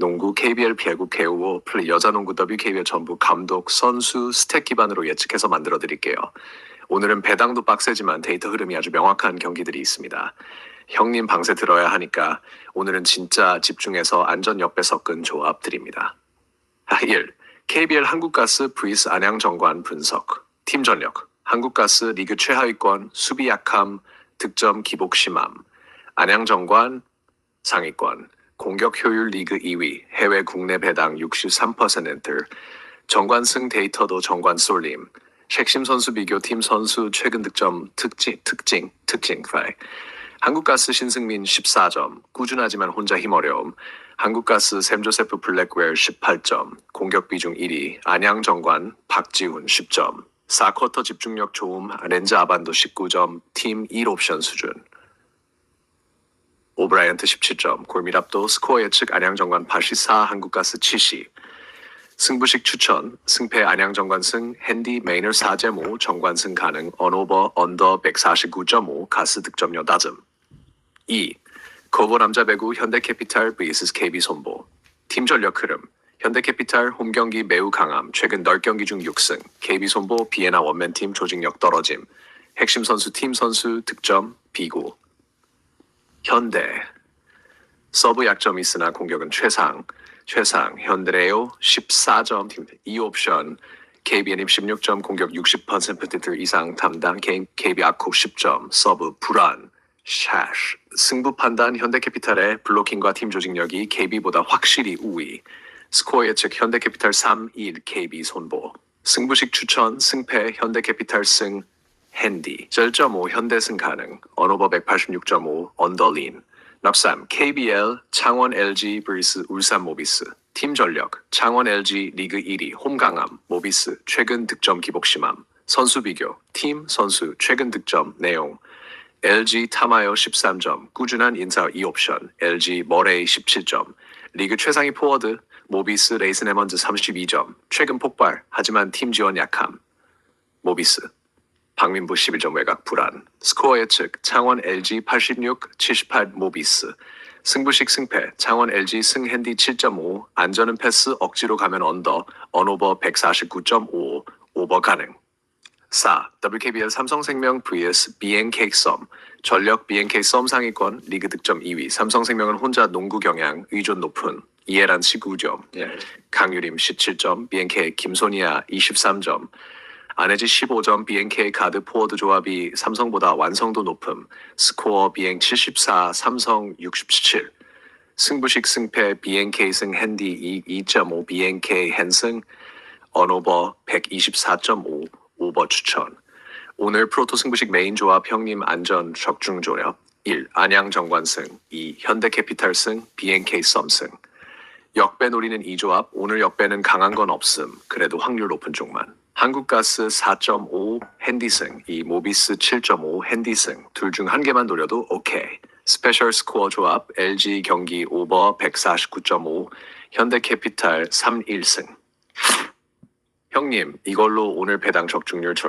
농구 KBL 배구 개우 플레이 여자 농구 WKBL 전부 감독 선수 스택 기반으로 예측해서 만들어 드릴게요. 오늘은 배당도 빡세지만 데이터 흐름이 아주 명확한 경기들이 있습니다. 형님 방세 들어야 하니까 오늘은 진짜 집중해서 안전 옆에 섞은 조합 드립니다. 아, 1. KBL 한국가스 vs 안양정관 분석. 팀 전력. 한국가스 리그 최하위권, 수비 약함, 득점 기복 심함. 안양정관 상위권. 공격 효율 리그 2위, 해외 국내 배당 63%. 정관승 데이터도 정관 쏠림. 핵심 선수 비교 팀 선수 최근 득점 특징 특징 특징 파일. 한국가스 신승민 14점, 꾸준하지만 혼자 힘 어려움. 한국가스 샘조세프 블랙웰 18점, 공격 비중 1위, 안양 정관 박지훈 10점, 4쿼터 집중력 좋음, 렌즈 아반도 19점, 팀 1옵션 수준. 오브라이언트 17점, 골미랍도 스코어 예측 안양정관 84, 한국가스 70. 승부식 추천, 승패 안양정관 승, 핸디 메이너 4.5, 정관승 가능, 언오버 언더 149.5, 가스 득점료 낮음. 2. 거보 남자 배구 현대캐피탈 vs KB 손보. 팀 전력 흐름. 현대캐피탈 홈 경기 매우 강함. 최근 10경기 중 6승. KB 손보 비에나 원맨 팀 조직력 떨어짐. 핵심 선수 팀 선수 득점 비고. 현대. 서브 약점이 있으나 공격은 최상. 최상. 현대레오 14점 팀 2옵션. KBN임 16점 공격 60% 이상 담당 KB 아코 10점. 서브 불안. 샤쉬. 승부 판단 현대캐피탈의 블로킹과 팀 조직력이 KB보다 확실히 우위. 스코어 예측 현대캐피탈 3-1 KB 손보. 승부식 추천 승패 현대캐피탈 승 핸디 1.5 현대승 가능 언오버 186.5 언더린 넉삼 KBL 창원 LG vs 울산 모비스 팀 전력 창원 LG 리그 1위 홈강함 모비스 최근 득점 기복 심함 선수 비교 팀 선수 최근 득점 내용 LG 타마요 13점 꾸준한 인사 2옵션 LG 머레이 17점 리그 최상위 포워드 모비스 레이슨 에먼즈 32점 최근 폭발 하지만 팀 지원 약함 모비스 박민부 11점 외곽 불안. 스코어 예측 창원 LG 86, 78 모비스. 승부식 승패 창원 LG 승 핸디 7.5 안전은 패스 억지로 가면 언더 언오버 149.5 오버 가능. 4. WKBL 삼성생명 vs BNK 썸 전력 BNK 썸 상위권 리그 득점 2위 삼성생명은 혼자 농구 경향 의존 높은 이해란 19점 예. 강유림 17점 BNK 김소니아 23점 안혜지 15점 BNK 가드 포워드 조합이 삼성보다 완성도 높음. 스코어 비행 74 삼성 67 승부식 승패 BNK 승 핸디 2.5 BNK 핸승. 언오버 124.5 오버 추천. 오늘 프로토 승부식 메인 조합 형님 안전 적중 조력 1. 안양 정관승. 2. 현대캐피탈 승 BNK 썸승. 역배 노리는 이 조합 오늘 역배는 강한 건 없음. 그래도 확률 높은 쪽만 한국가스 4.5 핸디승 이 모비스 7.5 핸디승 둘 중 한 개만 노려도 오케이. 스페셜 스코어 조합 LG 경기 오버 149.5 현대캐피탈 3-1승. 형님 이걸로 오늘 배당 적중률 절